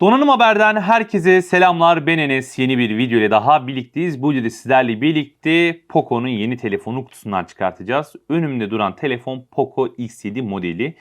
Donanım Haber'den herkese selamlar. Ben Enes. Yeni bir video ile daha birlikteyiz. Bu videoda sizlerle birlikte Poco'nun yeni telefonu kutusundan çıkartacağız. Önümde duran telefon Poco X7 modeli.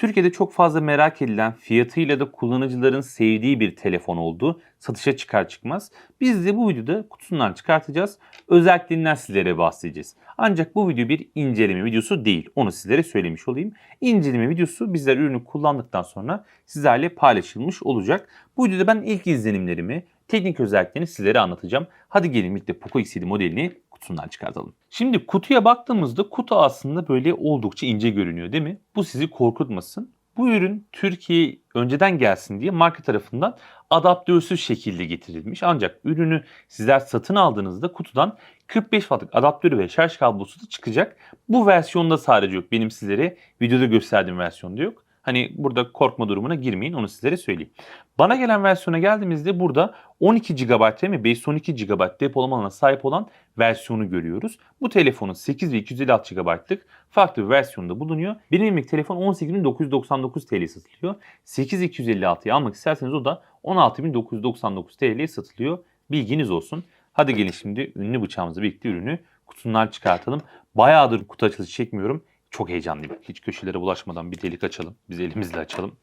Türkiye'de çok fazla merak edilen, fiyatıyla da kullanıcıların sevdiği bir telefon oldu. Satışa çıkar çıkmaz. Biz de bu videoda kutusundan çıkartacağız. Özelliklerinden sizlere bahsedeceğiz. Ancak bu video bir inceleme videosu değil. Onu sizlere söylemiş olayım. İnceleme videosu bizler ürünü kullandıktan sonra sizlerle paylaşılmış olacak. Bu videoda ben ilk izlenimlerimi, teknik özelliklerini sizlere anlatacağım. Hadi gelin birlikte Poco X7 modelini kutusundan çıkartalım. Şimdi kutuya baktığımızda kutu aslında böyle oldukça ince görünüyor değil mi? Bu sizi korkutmasın. Bu ürün Türkiye önceden gelsin diye marka tarafından adaptörsüz şekilde getirilmiş. Ancak ürünü sizler satın aldığınızda kutudan 45 wattlık adaptörü ve şarj kablosu da çıkacak. Bu versiyonda sadece yok. Benim sizlere videoda gösterdiğim versiyonda yok. Hani burada korkma durumuna girmeyin onu sizlere söyleyeyim. Bana gelen versiyona geldiğimizde burada 12 GB mi 512 GB depolama alanına sahip olan versiyonu görüyoruz. Bu telefonun 8 ve 256 GB'lık farklı bir versiyonda bulunuyor. Benim telefon 18.999 TL satılıyor. 8256'yı almak isterseniz o da 16.999 TL'ye satılıyor. Bilginiz olsun. Hadi gelin şimdi ünlü bıçağımızı birlikte ürünü kutundan çıkartalım. Bayağıdır kutu açılışı çekmiyorum. Çok heyecanlıyım. Hiç köşelere bulaşmadan bir delik açalım. Biz elimizle açalım.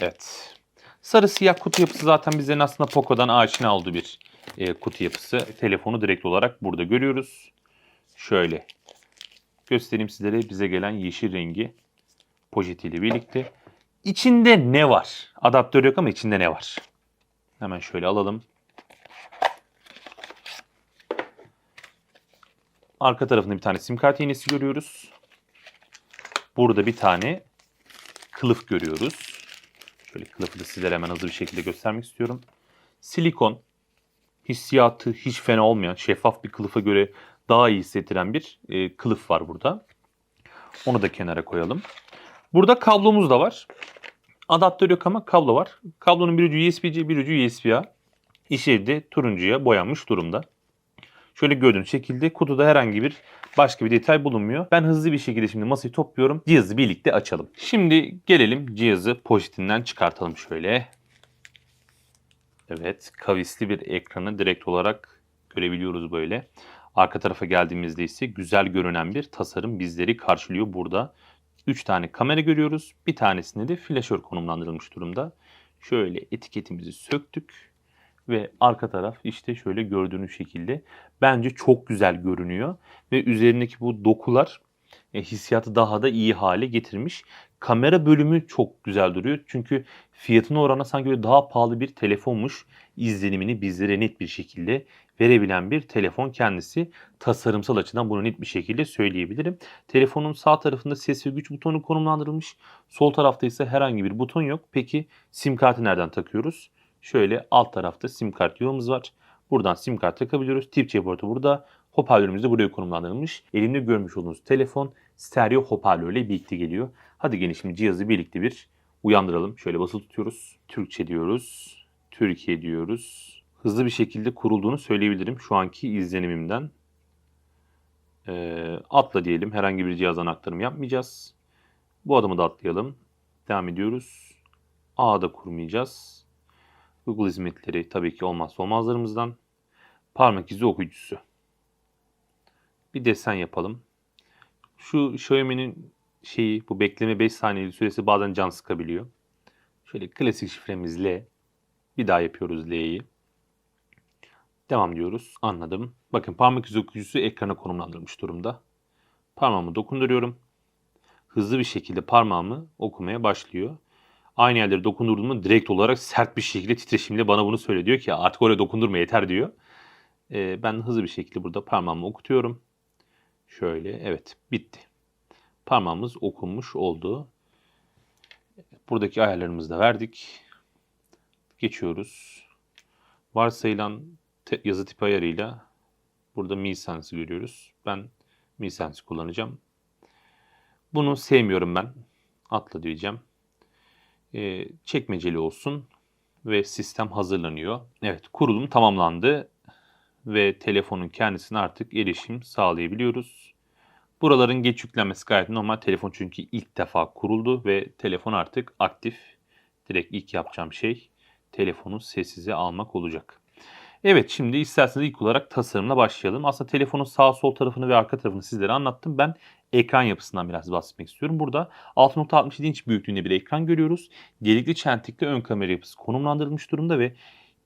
Evet. Sarı siyah kutu yapısı zaten bizlerin aslında Poco'dan aşina olduğu bir e, kutu yapısı. Telefonu direkt olarak burada görüyoruz. Şöyle göstereyim sizlere bize gelen yeşil rengi poşetiyle birlikte. İçinde ne var? Adaptör yok ama içinde ne var? Hemen şöyle alalım. Arka tarafında bir tane sim kart iğnesi görüyoruz. Burada bir tane kılıf görüyoruz. Şöyle kılıfı da sizlere hemen hızlı bir şekilde göstermek istiyorum. Silikon hissiyatı hiç fena olmayan, şeffaf bir kılıfa göre daha iyi hissettiren bir e, kılıf var burada. Onu da kenara koyalım. Burada kablomuz da var. Adaptör yok ama kablo var. Kablonun bir ucu USB-C, bir ucu USB-A. İçeri de turuncuya boyanmış durumda. Şöyle gördüğünüz şekilde kutuda herhangi bir başka bir detay bulunmuyor. Ben hızlı bir şekilde şimdi masayı topluyorum. Cihazı birlikte açalım. Şimdi gelelim cihazı poşetinden çıkartalım şöyle. Evet kavisli bir ekranı direkt olarak görebiliyoruz böyle. Arka tarafa geldiğimizde ise güzel görünen bir tasarım bizleri karşılıyor burada. 3 tane kamera görüyoruz. Bir tanesinde de flaşör konumlandırılmış durumda. Şöyle etiketimizi söktük ve arka taraf işte şöyle gördüğünüz şekilde bence çok güzel görünüyor ve üzerindeki bu dokular e, hissiyatı daha da iyi hale getirmiş. Kamera bölümü çok güzel duruyor çünkü fiyatına oranla sanki böyle daha pahalı bir telefonmuş izlenimini bizlere net bir şekilde verebilen bir telefon kendisi. Tasarımsal açıdan bunu net bir şekilde söyleyebilirim. Telefonun sağ tarafında ses ve güç butonu konumlandırılmış. Sol tarafta ise herhangi bir buton yok. Peki sim kartı nereden takıyoruz? Şöyle alt tarafta sim kart yuvamız var. Buradan sim kart takabiliyoruz. Tip C portu burada. Hoparlörümüz de buraya konumlandırılmış. Elimde görmüş olduğunuz telefon stereo hoparlörle birlikte geliyor. Hadi gelin şimdi cihazı birlikte bir uyandıralım. Şöyle basılı tutuyoruz. Türkçe diyoruz. Türkiye diyoruz. Hızlı bir şekilde kurulduğunu söyleyebilirim şu anki izlenimimden. Ee, atla diyelim. Herhangi bir cihazdan aktarım yapmayacağız. Bu adımı da atlayalım. Devam ediyoruz. A'da kurmayacağız. Google hizmetleri tabii ki olmazsa olmazlarımızdan. Parmak izi okuyucusu. Bir desen yapalım. Şu Xiaomi'nin şeyi bu bekleme 5 saniyelik süresi bazen can sıkabiliyor. Şöyle klasik şifremiz L. Bir daha yapıyoruz L'yi. Devam diyoruz. Anladım. Bakın parmak izi okuyucusu ekrana konumlandırılmış durumda. Parmağımı dokunduruyorum. Hızlı bir şekilde parmağımı okumaya başlıyor aynı yerleri dokundurduğumda direkt olarak sert bir şekilde titreşimle bana bunu söylüyor. Diyor ki artık oraya dokundurma yeter diyor. Ee, ben hızlı bir şekilde burada parmağımı okutuyorum. Şöyle evet bitti. Parmağımız okunmuş oldu. Buradaki ayarlarımızı da verdik. Geçiyoruz. Varsayılan yazı tipi ayarıyla burada Mi Sense görüyoruz. Ben Mi Sense kullanacağım. Bunu sevmiyorum ben. Atla diyeceğim e, çekmeceli olsun ve sistem hazırlanıyor. Evet kurulum tamamlandı ve telefonun kendisine artık erişim sağlayabiliyoruz. Buraların geç yüklenmesi gayet normal. Telefon çünkü ilk defa kuruldu ve telefon artık aktif. Direkt ilk yapacağım şey telefonu sessize almak olacak. Evet şimdi isterseniz ilk olarak tasarımla başlayalım. Aslında telefonun sağ sol tarafını ve arka tarafını sizlere anlattım. Ben ekran yapısından biraz bahsetmek istiyorum. Burada 6.67 inç büyüklüğünde bir ekran görüyoruz. Delikli çentikli ön kamera yapısı konumlandırılmış durumda ve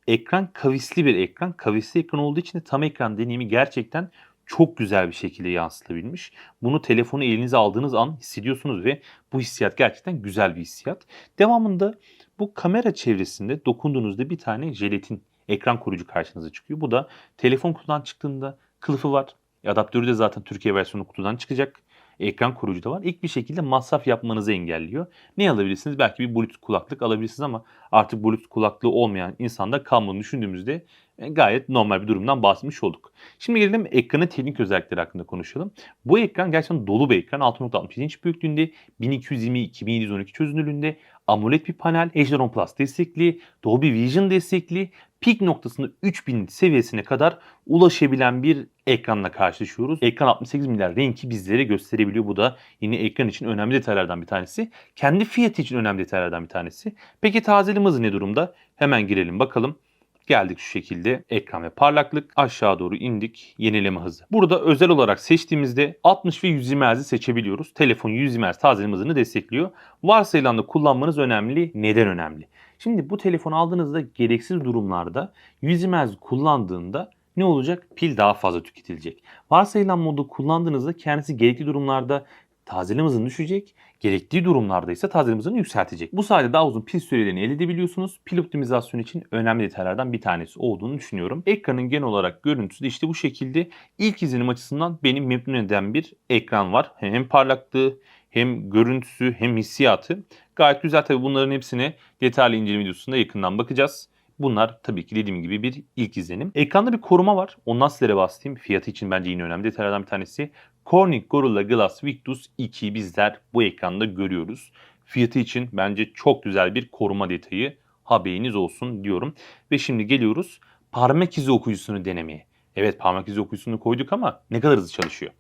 ekran kavisli bir ekran. Kavisli ekran olduğu için de tam ekran deneyimi gerçekten çok güzel bir şekilde yansıtabilmiş. Bunu telefonu elinize aldığınız an hissediyorsunuz ve bu hissiyat gerçekten güzel bir hissiyat. Devamında bu kamera çevresinde dokunduğunuzda bir tane jelatin ekran koruyucu karşınıza çıkıyor. Bu da telefon kutudan çıktığında kılıfı var. Adaptörü de zaten Türkiye versiyonu kutudan çıkacak. Ekran koruyucu da var. İlk bir şekilde masraf yapmanızı engelliyor. Ne alabilirsiniz? Belki bir Bluetooth kulaklık alabilirsiniz ama artık Bluetooth kulaklığı olmayan insanda kalmadığını düşündüğümüzde e, gayet normal bir durumdan bahsetmiş olduk. Şimdi gelelim ekranın teknik özellikleri hakkında konuşalım. Bu ekran gerçekten dolu bir ekran. 6.67 inç büyüklüğünde, 1220-2712 çözünürlüğünde, AMOLED bir panel, HDR10 Plus destekli, Dolby Vision destekli, pik noktasında 3000 seviyesine kadar ulaşabilen bir ekranla karşılaşıyoruz. Ekran 68 milyar renki bizlere gösterebiliyor. Bu da yine ekran için önemli detaylardan bir tanesi. Kendi fiyatı için önemli detaylardan bir tanesi. Peki tazeleme hızı ne durumda? Hemen girelim bakalım. Geldik şu şekilde ekran ve parlaklık aşağı doğru indik yenileme hızı. Burada özel olarak seçtiğimizde 60 ve 120 Hz'i seçebiliyoruz. Telefon 120 Hz tazeleme hızını destekliyor. Varsayılan da kullanmanız önemli. Neden önemli? Şimdi bu telefonu aldığınızda gereksiz durumlarda 120 Hz kullandığında ne olacak? Pil daha fazla tüketilecek. Varsayılan modu kullandığınızda kendisi gerekli durumlarda tazeleme hızını düşecek. Gerektiği durumlarda ise tazeleme hızını yükseltecek. Bu sayede daha uzun pil sürelerini elde edebiliyorsunuz. Pil optimizasyonu için önemli detaylardan bir tanesi olduğunu düşünüyorum. Ekranın genel olarak görüntüsü de işte bu şekilde ilk izlenim açısından beni memnun eden bir ekran var. Hem parlaklığı hem görüntüsü hem hissiyatı gayet güzel. Tabi bunların hepsine detaylı inceleme videosunda yakından bakacağız. Bunlar tabii ki dediğim gibi bir ilk izlenim. Ekranda bir koruma var. Ondan sizlere bahsedeyim. Fiyatı için bence yine önemli detaylardan bir tanesi. Corning Gorilla Glass Victus 2 bizler bu ekranda görüyoruz. Fiyatı için bence çok güzel bir koruma detayı haberiniz olsun diyorum. Ve şimdi geliyoruz parmak izi okuyucusunu denemeye. Evet parmak izi okuyucusunu koyduk ama ne kadar hızlı çalışıyor?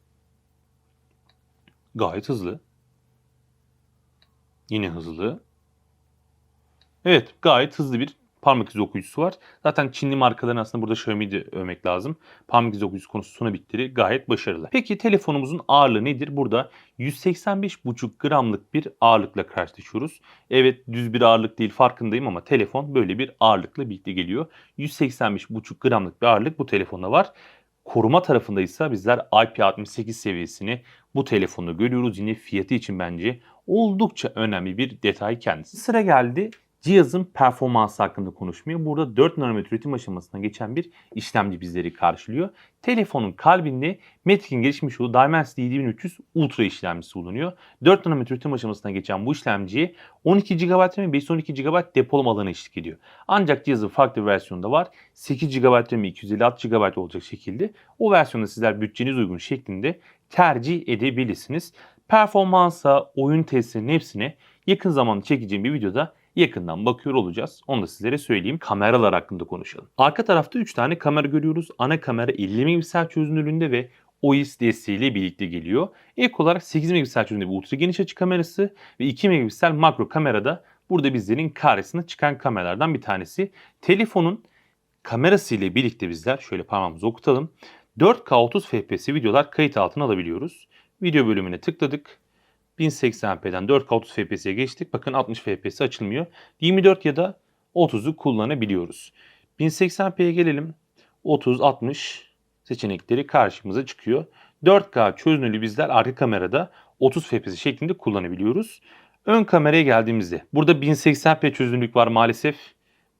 Gayet hızlı. Yine hızlı. Evet gayet hızlı bir parmak izi okuyucusu var. Zaten Çinli markaların aslında burada Xiaomi'yi de övmek lazım. Parmak izi okuyucusu konusunda bitleri gayet başarılı. Peki telefonumuzun ağırlığı nedir? Burada 185,5 gramlık bir ağırlıkla karşılaşıyoruz. Evet düz bir ağırlık değil farkındayım ama telefon böyle bir ağırlıkla birlikte geliyor. 185,5 gramlık bir ağırlık bu telefonda var. Koruma tarafında ise bizler IP68 seviyesini bu telefonda görüyoruz. Yine fiyatı için bence oldukça önemli bir detay kendisi. Sıra geldi cihazın performansı hakkında konuşmaya. Burada 4 nanometre üretim aşamasına geçen bir işlemci bizleri karşılıyor. Telefonun kalbinde Matrix'in gelişmiş olduğu Dimensity 7300 Ultra işlemcisi bulunuyor. 4 nanometre üretim aşamasına geçen bu işlemciye 12 GB RAM ve 512 GB depolama alanı eşlik ediyor. Ancak cihazın farklı bir versiyonu da var. 8 GB RAM ve 256 GB olacak şekilde. O versiyonu sizler bütçeniz uygun şeklinde tercih edebilirsiniz. Performansa, oyun testlerinin hepsine yakın zamanda çekeceğim bir videoda yakından bakıyor olacağız. Onu da sizlere söyleyeyim. Kameralar hakkında konuşalım. Arka tarafta 3 tane kamera görüyoruz. Ana kamera 50 megapiksel çözünürlüğünde ve OIS desteğiyle birlikte geliyor. Ek olarak 8 megapiksel çözünürlüğünde bir ultra geniş açı kamerası ve 2 megapiksel makro kamerada burada bizlerin karşısına çıkan kameralardan bir tanesi. Telefonun kamerası ile birlikte bizler şöyle parmağımızı okutalım. 4K 30 FPS videolar kayıt altına alabiliyoruz. Video bölümüne tıkladık. 1080p'den 4K 30 FPS'ye geçtik. Bakın 60 FPS açılmıyor. 24 ya da 30'u kullanabiliyoruz. 1080p'ye gelelim. 30, 60 seçenekleri karşımıza çıkıyor. 4K çözünürlüğü bizler arka kamerada 30 FPS şeklinde kullanabiliyoruz. Ön kameraya geldiğimizde burada 1080p çözünürlük var maalesef.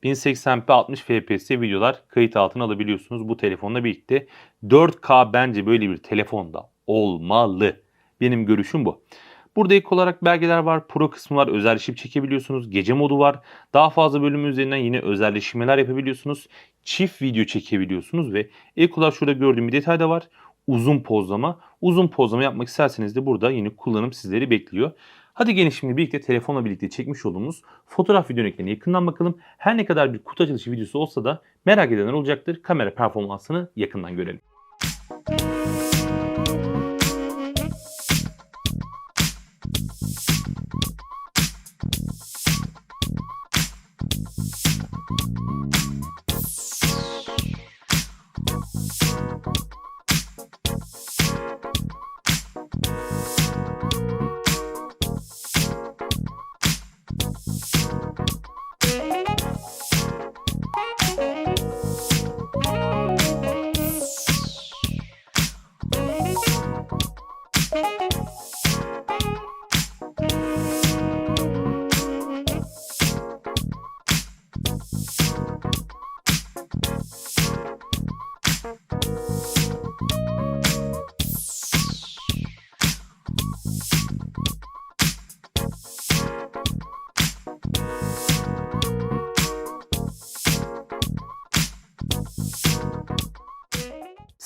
1080p 60 fps videolar kayıt altına alabiliyorsunuz bu telefonla birlikte. 4K bence böyle bir telefonda olmalı. Benim görüşüm bu. Burada ilk olarak belgeler var, pro kısmı var, özelleşip çekebiliyorsunuz, gece modu var. Daha fazla bölüm üzerinden yine özelleşmeler yapabiliyorsunuz. Çift video çekebiliyorsunuz ve ilk olarak şurada gördüğüm bir detay da var. Uzun pozlama. Uzun pozlama yapmak isterseniz de burada yine kullanım sizleri bekliyor. Hadi gelin şimdi birlikte telefonla birlikte çekmiş olduğumuz fotoğraf video örneklerine yakından bakalım. Her ne kadar bir kutu açılışı videosu olsa da merak edenler olacaktır. Kamera performansını yakından görelim.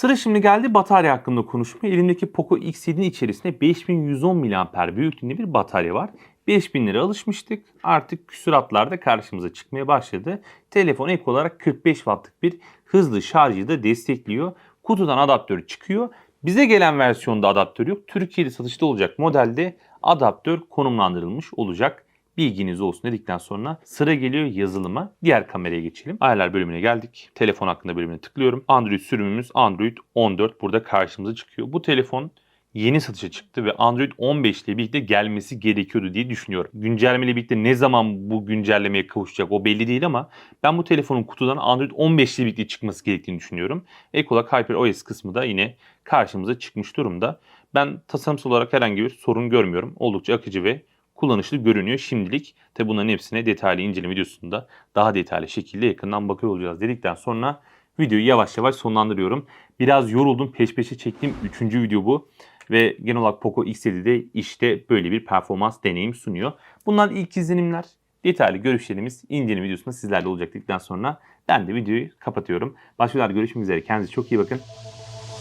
Sıra şimdi geldi batarya hakkında konuşmaya. Elimdeki Poco X7'nin içerisinde 5110 mAh büyüklüğünde bir batarya var. 5000 lira alışmıştık. Artık küsuratlarda karşımıza çıkmaya başladı. Telefon ek olarak 45 wattlık bir hızlı şarjı da destekliyor. Kutudan adaptörü çıkıyor. Bize gelen versiyonda adaptör yok. Türkiye'de satışta olacak modelde adaptör konumlandırılmış olacak. Bilginiz olsun dedikten sonra sıra geliyor yazılıma. Diğer kameraya geçelim. Ayarlar bölümüne geldik. Telefon hakkında bölümüne tıklıyorum. Android sürümümüz Android 14 burada karşımıza çıkıyor. Bu telefon yeni satışa çıktı ve Android 15 ile birlikte gelmesi gerekiyordu diye düşünüyorum. Güncelleme ile birlikte ne zaman bu güncellemeye kavuşacak o belli değil ama ben bu telefonun kutudan Android 15 ile birlikte çıkması gerektiğini düşünüyorum. Ek olarak HyperOS kısmı da yine karşımıza çıkmış durumda. Ben tasarımsal olarak herhangi bir sorun görmüyorum. Oldukça akıcı ve kullanışlı görünüyor şimdilik. Tabi bunların hepsine detaylı inceleme videosunda daha detaylı şekilde yakından bakıyor olacağız dedikten sonra videoyu yavaş yavaş sonlandırıyorum. Biraz yoruldum peş peşe çektiğim 3. video bu. Ve genel olarak Poco X7'de işte böyle bir performans deneyim sunuyor. Bunlar ilk izlenimler. Detaylı görüşlerimiz inceleme videosunda sizlerle olacak dedikten sonra ben de videoyu kapatıyorum. Başka görüşmek üzere. Kendinize çok iyi bakın.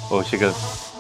Hoşçakalın.